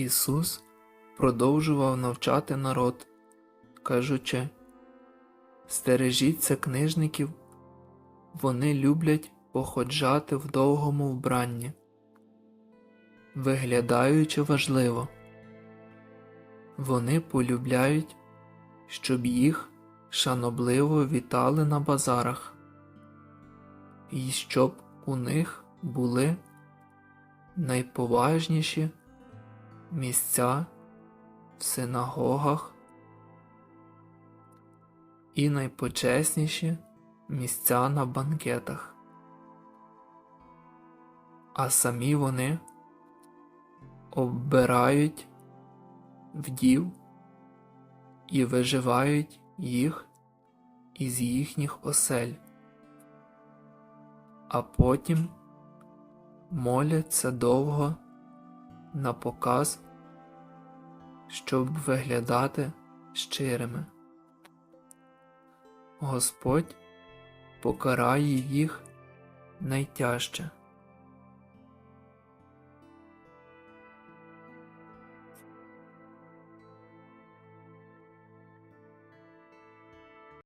Ісус продовжував навчати народ, кажучи, Стережіться книжників, вони люблять походжати в довгому вбранні, виглядаючи важливо. Вони полюбляють, щоб їх шанобливо вітали на базарах, і щоб у них були найповажніші місця в синагогах і найпочесніші місця на банкетах. А самі вони оббирають вдів і виживають їх із їхніх осель, а потім моляться довго на показ, щоб виглядати щирими. Господь покарає їх найтяжче.